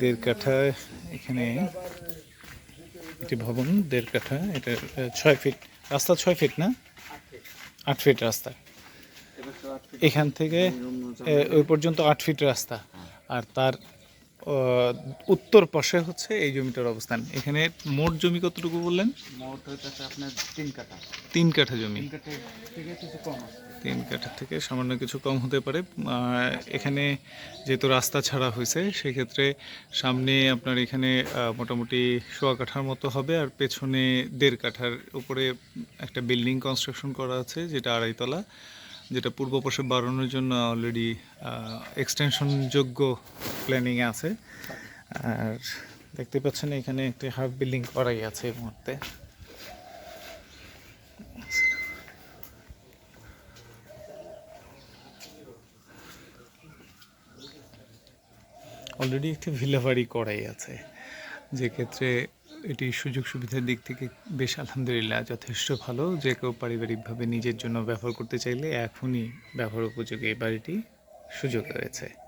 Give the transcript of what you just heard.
দেড় কাঠা এখানে একটি ভবন দেড় কাঠা এটা ছয় ফিট, রাস্তা ছয় ফিট না? আট ফিট রাস্তা। এখান থেকে ওই পর্যন্ত আট ফিট রাস্তা। আর তার উত্তর পাশে হচ্ছে এই জমিটার অবস্থান। এখানে মোট জমি কতটুকু বললেন? মোট হইতেছে আপনার তিন কাটা তিন কাঠা জমি। তিন কাঠা থেকে তিন কাঠা সামান্য কিছু কম হতে পারে। এখানে যেহেতু রাস্তা ছাড়া হয়েছে সেক্ষেত্রে সামনে আপনার এখানে মোটামুটি সোয়া কাঠার মতো হবে আর পেছনে দেড় কাঠার উপরে একটা বিল্ডিং কনস্ট্রাকশন করা আছে যেটা আড়াইতলা। যেটা পূর্ব পাশে বাড়ানোর জন্য অলরেডি এক্সটেনশন যোগ্য প্ল্যানিংয়ে আছে। আর দেখতে পাচ্ছেন এখানে একটি হাফ বিল্ডিং করাই আছে এই মুহূর্তে। অলরেডি একটি ভিলা বাড়ি করাই আছে। যে ক্ষেত্রে এটি সুযোগ সুবিধার দিক থেকে বেশ আলহামদুলিল্লাহ যথেষ্ট ভালো। যে কেউ পারিবারিকভাবে নিজের জন্য ব্যবহার করতে চাইলে এখনই ব্যবহার উপযোগী এই বাড়িটি সুযোগ রয়েছে।